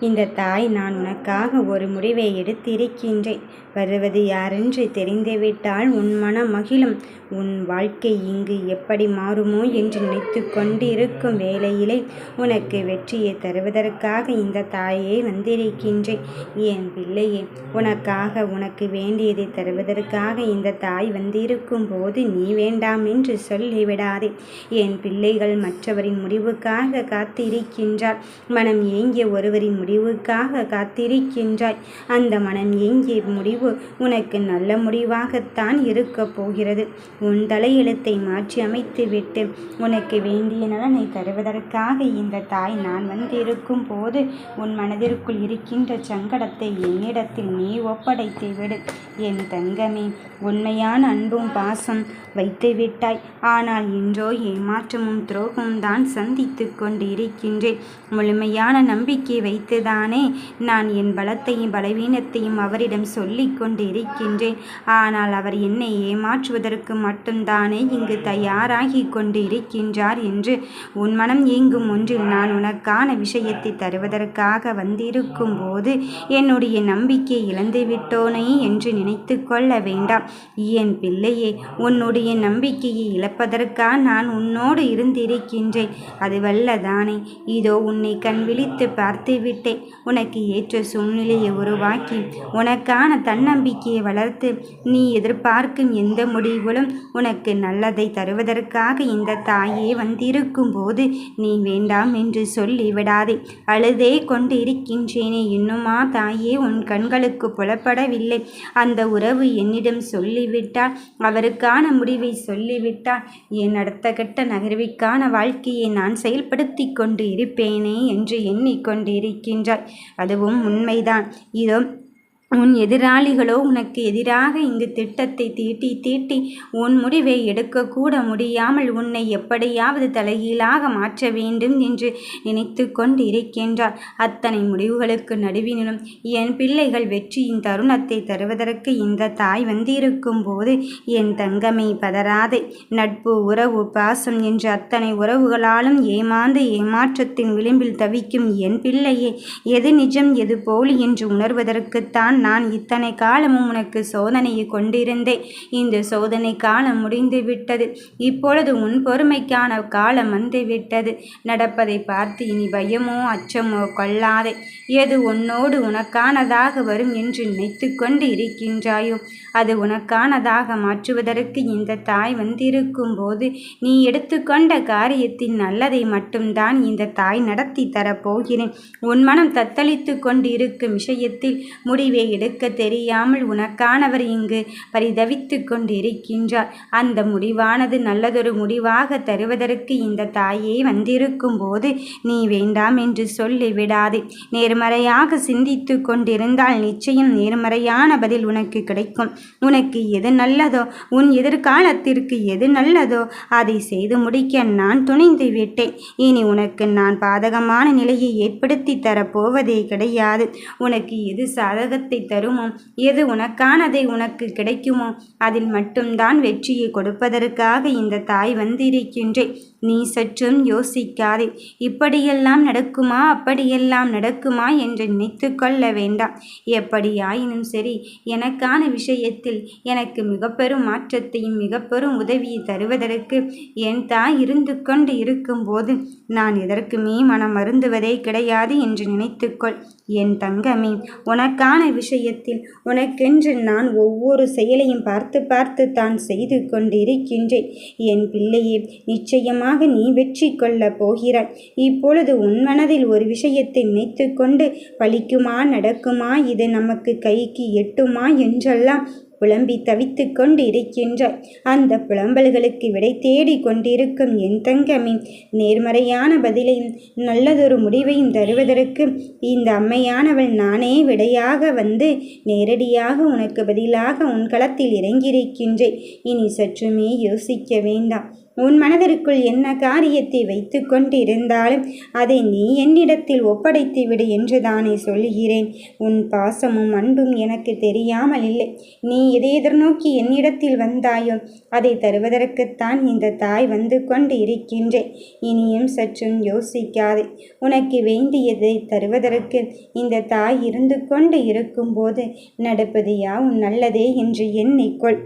இந்த தாய் நான் உனக்காக ஒரு முடிவை எடுத்திருக்கின்றேன். வருவது யாரென்று தெரிந்துவிட்டால் உன் மனம் மகிழும். உன் வாழ்க்கை இங்கு எப்படி மாறுமோ என்று நினைத்து கொண்டிருக்கும் வேளையிலே உனக்கு வெற்றியை தருவதற்காக இந்த தாயே வந்திருக்கின்றேன். என் பிள்ளையே உனக்காக உனக்கு வேண்டியதை தருவதற்காக இந்த தாய் வந்திருக்கும் போது நீ வேண்டாம் என்று சொல்லிவிடாதே. என் பிள்ளைகள் மற்றவரின் முடிவுக்காக காத்திருக்கின்றார். மனம் ஏங்கிய ஒருவரின் முடிவுக்காக காத்திருக்கின்றாய். அந்த மனம் எங்கே முடிவு? உனக்கு நல்ல முடிவாகத்தான் இருக்கப் போகிறது. உன் தலையெழுத்தை மாற்றி அமைத்துவிட்டு உனக்கு வேண்டிய நலனை தருவதற்காக இந்த தாய் நான் வந்திருக்கும் போது உன் மனதிற்குள் இருக்கின்ற சங்கடத்தை என்னிடத்தில் நீ ஒப்படைத்து விடு. என் தங்கமே உண்மையான அன்பும் பாசம் வைத்து விட்டாய் ஆனால் இன்றோ ஏமாற்றமும் துரோகமும் தான் சந்தித்து கொண்டு இருக்கின்றேன் முழுமையான நம்பிக்கை வைத்து வைத்துதானே நான் என் பலத்தையும் பலவீனத்தையும் அவரிடம் சொல்லிக் கொண்டிருக்கின்றேன். ஆனால் அவர் என்னை ஏமாற்றுவதற்கு மட்டும்தானே இங்கு தயாராகி கொண்டிருக்கின்றார் என்று உன் மனம் இயங்கும் ஒன்றில் நான் உனக்கான விஷயத்தை தருவதற்காக வந்திருக்கும் போது என்னுடைய நம்பிக்கை இழந்துவிட்டோனே என்று நினைத்து கொள்ள வேண்டாம். என் பிள்ளையே உன்னுடைய நம்பிக்கையை இழப்பதற்காக நான் உன்னோடு இருந்திருக்கின்றேன். அதுவல்லதானே. இதோ உன்னை கண் விழித்து பார்த்து விட்டேன் உனக்கு ஏற்ற சூழ்நிலையை உருவாக்கி உனக்கான தன்னம்பிக்கையை வளர்த்து நீ எதிர்பார்க்கும் எந்த முடிவுகளும் உனக்கு நல்லதை தருவதற்காக இந்த தாயே வந்திருக்கும் போது நீ வேண்டாம் என்று சொல்லி விடாதே. அழுதே கொண்டு இருக்கின்றேனே இன்னுமா தாயே உன் கண்களுக்கு புலப்படவில்லை. அந்த உறவு என்னிடம் சொல்லிவிட்டால் அவருக்கான முடிவை சொல்லிவிட்டால் என் அடுத்த கட்ட நகர்விக்கான வாழ்க்கையை நான் செயல்படுத்தி கொண்டு இருப்பேனே என்று எண்ணிக்கொண்டிருக்கின்றேன் இருக்கின்றாய் அதுவும் உண்மைதான். இதோ உன் எதிராளிகளோ உனக்கு எதிராக இங்கு திட்டத்தை தீட்டி தீட்டி உன் முடிவை எடுக்கக்கூட முடியாமல் உன்னை எப்படியாவது தலைகீழாக மாற்ற வேண்டும் என்று நினைத்து கொண்டிருக்கின்றார். அத்தனை முடிவுகளுக்கு நடுவினும் என் பிள்ளைகள் வெற்றியின் தருணத்தை தருவதற்கு இந்த தாய் வந்திருக்கும் போது என் தங்கமை பதறாதே. நட்பு உறவு பாசம் என்று அத்தனை உறவுகளாலும் ஏமாந்து ஏமாற்றத்தின் விளிம்பில் தவிக்கும் என் பிள்ளையே எது நிஜம் எது போலி என்று உணர்வதற்குத்தான் நான் இத்தனை காலமும் உனக்கு சோதனையை கொண்டிருந்தேன். இந்த சோதனை காலம் முடிந்து விட்டது இப்பொழுது உன் பொறுமைக்கான காலம் வந்துவிட்டது. நடப்பதை பார்த்து இனி பயமோ அச்சமோ கொள்ளாதே. எது உன்னோடு உனக்கானதாக வரும் என்று நினைத்து கொண்டு இருக்கின்றாயோ? அது உனக்கானதாக மாற்றுவதற்கு இந்த தாய் வந்திருக்கும் போது நீ எடுத்துக்கொண்ட காரியத்தின் நல்லதை மட்டும்தான் இந்த தாய் நடத்தி தரப்போகிறேன். உன் மனம் தத்தளித்து கொண்டு இருக்கும் விஷயத்தில் முடிவை எடுக்க தெரியாமல் உனக்கானவர் இங்கு பரிதவித்து கொண்டிருக்கின்றார். அந்த முடிவானது நல்லதொரு முடிவாக தருவதற்கு இந்த தாயே வந்திருக்கும் போது நீ வேண்டாம் என்று சொல்லிவிடாதே. நேர்மறையாக சிந்தித்து கொண்டிருந்தால் நிச்சயம் நேர்மறையான பதில் உனக்கு கிடைக்கும். உனக்கு எது நல்லதோ உன் எதிர்காலத்திற்கு எது நல்லதோ அதை செய்து முடிக்க நான் துணிந்து விட்டேன். இனி உனக்கு நான் பாதகமான நிலையை ஏற்படுத்தி தரப்போவதே கிடையாது. உனக்கு எது சாதகத்தை தருமோ? எது உனக்கானதை உனக்கு கிடைக்குமோ? அதில் மட்டும்தான் வெற்றியை கொடுப்பதற்காக இந்த தாய் வந்திருக்கின்றேன் நீ சற்றும் யோசிக்காதே. இப்படியெல்லாம் நடக்குமா? அப்படியெல்லாம் நடக்குமா? என்று நினைத்து கொள்ள வேண்டாம். எப்படியாயினும் சரி எனக்கான விஷயத்தில் எனக்கு மிக பெரும் மாற்றத்தையும் மிக பெரும் உதவியை தருவதற்கு என் தாய் இருந்து கொண்டு இருக்கும்போது நான் எதற்குமே மனம் மருந்துவதே கிடையாது என்று நினைத்துக்கொள் என் தங்கமே உனக்கான விஷயத்தில் உனக்கென்று நான் ஒவ்வொரு செயலையும் பார்த்து பார்த்து தான் செய்து கொண்டிருக்கின்றேன். என் பிள்ளையே நிச்சயமாக நீ வெற்றி கொள்ளப் போகிறாய். இப்பொழுது உன் மனதில் ஒரு விஷயத்தை நினைத்து கொண்டு பழிக்குமா நடக்குமா இது நமக்கு கைக்கு எட்டுமா என்றெல்லாம் புலம்பி தவித்து கொண்டு இருக்கின்றாய் அந்த புலம்பல்களுக்கு விடை தேடி கொண்டிருக்கும் என் தங்கமின் நேர்மறையான பதிலையும் நல்லதொரு முடிவையும் தருவதற்கு இந்த அம்மையானவள் நானே விடையாக வந்து நேரடியாக உனக்கு பதிலாக உன் களத்தில் இறங்கியிருக்கின்றேன். இனி சற்றுமே யோசிக்க வேண்டாம். உன் மனதிற்குள் என்ன காரியத்தை வைத்து கொண்டிருந்தாலும் அதை நீ என்னிடத்தில் ஒப்படைத்து விடு என்று தானே சொல்கிறேன் உன் பாசமும் அன்பும் எனக்கு தெரியாமல் இல்லை. நீ எதை எதிர்நோக்கி என்னிடத்தில் வந்தாயோ அதை தருவதற்குத்தான் இந்த தாய் வந்து கொண்டு இருக்கின்றேன் இனியும் சற்றும் யோசிக்காதே. உனக்கு வேண்டியதை தருவதற்கு இந்த தாய் இருந்து கொண்டு இருக்கும்போது நடப்பது யாவும் நல்லதே என்று எண்ணிக்கொள்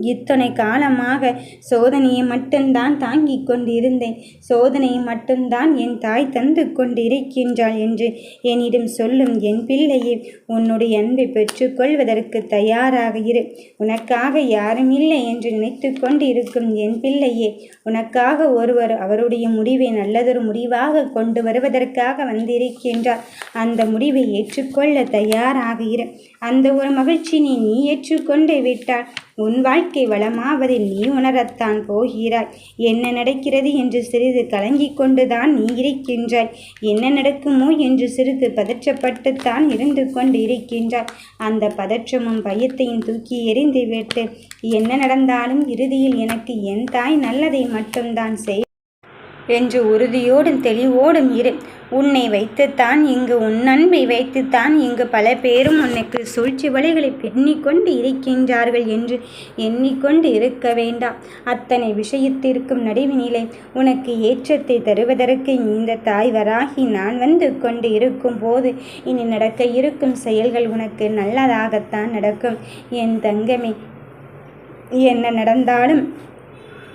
இத்தனை காலமாக சோதனையை மட்டும்தான் தாங்கிக் கொண்டிருந்தேன். சோதனையை மட்டும்தான் என் தாய் தந்து கொண்டிருக்கின்றாள் என்று என்னிடம் சொல்லும் என் பிள்ளையே உன்னுடைய அன்பை பெற்றுக்கொள்வதற்கு தயாராக இரு. உனக்காக யாரும் இல்லை என்று நினைத்து கொண்டிருக்கும் என் பிள்ளையே உனக்காக ஒருவர் அவருடைய முடிவை நல்லதொரு முடிவாக கொண்டு வருவதற்காக வந்திருக்கின்றார். அந்த முடிவை ஏற்றுக்கொள்ள தயாராக இரு. அந்த ஒரு மகிழ்ச்சியினை நீ ஏற்றுக்கொண்டு விட்டால் உன் வாழ்க்கை வளமாவதை நீ உணரத்தான் போகிறாய். என்ன நடக்கிறது என்று சிறிது கலங்கிக் கொண்டுதான் நீ இருக்கின்றாய். என்ன நடக்குமோ என்று சிறிது பதற்றப்பட்டுத்தான் இருந்து கொண்டு இருக்கின்றாய். அந்த பதற்றமும் பயத்தையும் தூக்கி எறிந்து விட்டு என்ன நடந்தாலும் இறுதியில் எனக்கு என் தாய் நல்லதை மட்டும்தான் செய் என்று உறுதியோடும் தெளிவோடும் இரு. உன்னை வைத்துத்தான் இங்கு உன் அன்பை வைத்துத்தான் இங்கு பல பேரும் உனக்கு சூழ்ச்சி வலைகளை பெண்ணிக்கொண்டு இருக்கின்றார்கள் என்று எண்ணிக்கொண்டு இருக்க வேண்டாம். அத்தனை விஷயத்திற்கும் நடுவினிலை உனக்கு ஏற்றத்தை தருவதற்கு இந்த தாய் வராகி நான் வந்து கொண்டு இருக்கும் போது இனி நடக்க இருக்கும் செயல்கள் உனக்கு நல்லதாகத்தான் நடக்கும். என் தங்கமே என்ன நடந்தாலும்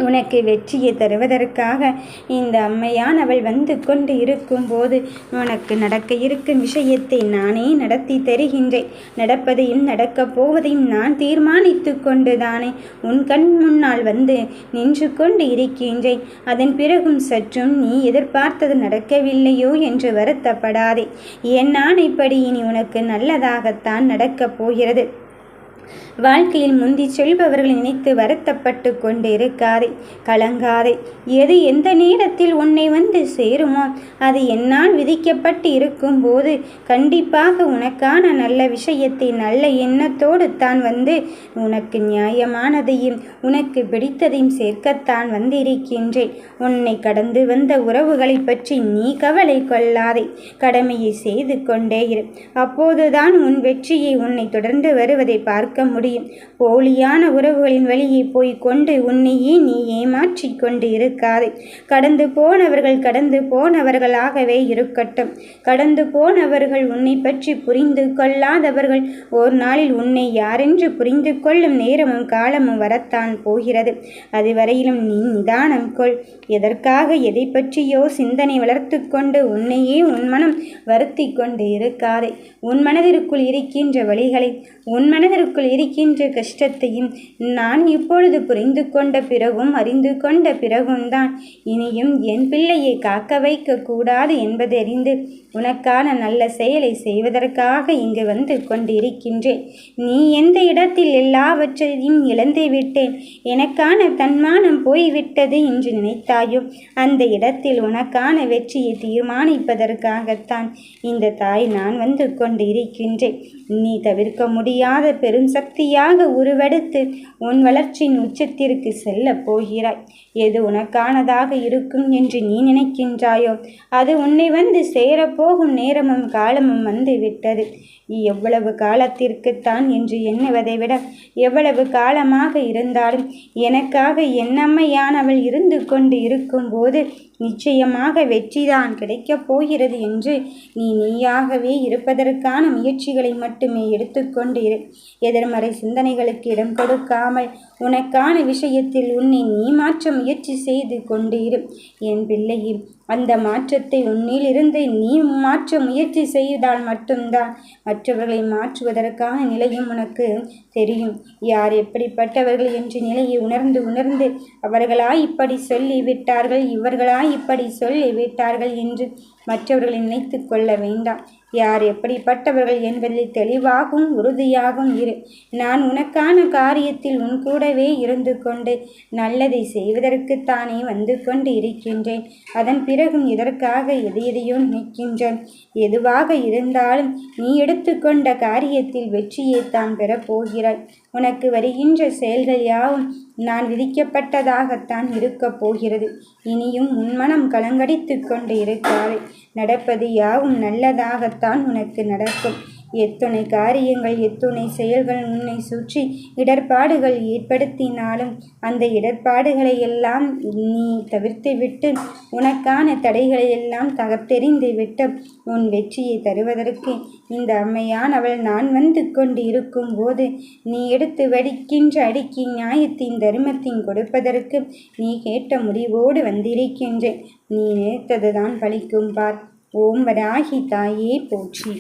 உனக்கு வெற்றியை தருவதற்காக இந்த அம்மையான் அவள் வந்து கொண்டு இருக்கும்போது உனக்கு நடக்க இருக்கும் விஷயத்தை நானே நடத்தி தருகின்றேன். நடப்பதையும் நடக்கப் போவதையும் நான் தீர்மானித்து கொண்டுதானே உன் கண் முன்னால் வந்து நின்று கொண்டு இருக்கின்றேன். அதன் பிறகும் சற்றும் நீ எதிர்பார்த்தது நடக்கவில்லையோ என்று வருத்தப்படாதே. என் இப்படி இனி உனக்கு நல்லதாகத்தான் நடக்கப் போகிறது. வாழ்க்கையில் முந்தி செல்பவர்களை நினைத்து வருத்தப்பட்டு கொண்டு இருக்காதே கலங்காதே. எது எந்த நேரத்தில் உன்னை வந்து சேருமோ அது என்னால் விதிக்கப்பட்டு இருக்கும்போது கண்டிப்பாக உனக்கான நல்ல விஷயத்தை நல்ல எண்ணத்தோடு தான் வந்து உனக்கு நியாயமானதையும் உனக்கு பிடித்ததையும் சேர்க்கத்தான் வந்திருக்கின்றேன். உன்னை கடந்து வந்த உறவுகளை பற்றி நீ கவலை கொள்ளாதே. கடமையை செய்து கொண்டே இரு. அப்போதுதான் உன் வெற்றியை உன்னை தொடர்ந்து வருவதை பார்க்க முடியும் முடியும். போலியான உறவுகளின் வழியை போய் கொண்டு உன்னையே நீ ஏமாற்றிக் கொண்டு இருக்காதே. கடந்து போனவர்கள் கடந்து போனவர்களாகவே இருக்கட்டும். கடந்து போனவர்கள் உன்னை பற்றி புரிந்து கொள்ளாதவர்கள் ஒரு நாளில் உன்னை யாரென்று புரிந்து கொள்ளும் நேரமும் காலமும் வரத்தான் போகிறது. அதுவரையிலும் நீ நிதானம் கொள். எதற்காக எதை பற்றியோ சிந்தனை வளர்த்து கொண்டு உன்னையே உன் மனம் வருத்தி கொண்டு இருக்காதே. உன் மனதிற்குள் இருக்கின்ற வழிகளை உன் மனதிற்குள் இருக்கின்ற கஷ்டத்தையும் நான் இப்பொழுது புரிந்து கொண்ட பிறகும் அறிந்து கொண்ட பிறகும் தான் இனியும் என் பிள்ளையை காக்க வைக்க கூடாது என்பதறிந்து உனக்கான நல்ல செயலை செய்வதற்காக இங்கு வந்து கொண்டிருக்கின்றேன். நீ எந்த இடத்தில் எல்லாவற்றையும் இழந்து விட்டேன். எனக்கான தன்மானம் போய்விட்டது என்று நினைத்தாயோ? அந்த இடத்தில் உனக்கான வெற்றியை தீர்மானிப்பதற்காகத்தான் இந்த தாய் நான் வந்து கொண்டிருக்கின்றேன். நீ தவிர்க்க முடியாத பெரும் சக்தியாக உருவெடுத்து உன் வளர்ச்சியின் உச்சத்திற்கு செல்ல போகிறாய். எது உனக்கானதாக இருக்கும் என்று நீ நினைக்கின்றாயோ? அது உன்னை வந்து போகும் நேரமும் காலமும் வந்து விட்டது. எவ்வளவு காலத்திற்குத்தான் என்று எண்ணுவதை விட எவ்வளவு காலமாக இருந்தாலும் எனக்காக என்னம்மையானவள் இருந்து கொண்டு இருக்கும்போது நிச்சயமாக வெற்றிதான் கிடைக்கப் போகிறது என்று நீ நீயாகவே இருப்பதற்கான முயற்சிகளை மட்டுமே எடுத்துக்கொண்டு இரு. எதிர்மறை சிந்தனைகளுக்கு இடம் கொடுக்காமல் உனக்கான விஷயத்தில் உன்னை நீ மாற்ற முயற்சி செய்து கொண்டு இரு. என் பிள்ளையும் அந்த மாற்றத்தை உன்னிலிருந்து நீ மாற்ற முயற்சி செய்தால் மட்டும்தான் மற்றவர்களை மாற்றுவதற்கான நிலையும் உனக்கு தெரியும். யார் எப்படிப்பட்டவர்கள் என்ற நிலையை உணர்ந்து உணர்ந்து அவர்களாய் இப்படி சொல்லிவிட்டார்கள் இவர்களாய் இப்படி சொல்லிவிட்டார்கள் என்று மற்றவர்களை நினைத்து கொள்ள வேண்டாம். யார் எப்படிப்பட்டவர்கள் என்பதில் தெளிவாகவும் உறுதியாகவும் இரு. நான் உனக்கான காரியத்தில் உன் கூடவே இருந்து கொண்டு நல்லதை செய்வதற்குத்தானே வந்து கொண்டு இருக்கின்றேன். அதன் பிறகும் இதற்காக எது எதையோ நிற்கின்றேன் எதுவாக இருந்தாலும் நீ எடுத்துக்கொண்ட காரியத்தில் வெற்றியை தான் பெறப்போகிறாய் உனக்கு வருகின்ற செயல்கள் யாவும் நான் விதிக்கப்பட்டதாகத்தான் இருக்கப் போகிறது. இனியும் உன்மனம் கலங்கடித்து கொண்டு இருக்காதே. நடப்பது யாவும் நல்லதாகத்தான் உனக்கு நடக்கும். எத்துணை காரியங்கள் எத்துணை செயல்கள் உன்னை சுற்றி இடர்பாடுகள் ஏற்படுத்தினாலும் அந்த இடர்பாடுகளை எல்லாம் நீ தவிர்த்துவிட்டு உனக்கான தடைகளை எல்லாம் தகர்த்தெறிந்து விட்டு உன் வெற்றியை தருவதற்கு இந்த அம்மையானவள் நான் வந்து கொண்டு இருக்கும் போது நீ எடுத்து வடிக்கின்ற அடிக்கி நியாயத்தின் தர்மத்தின் கொடுப்பதற்கு நீ கேட்ட முடிவோடு வந்திருக்கின்றேன். நீ நினைத்ததுதான் பலிக்கும் பார். ஓம் வராகி தாயே போற்றி.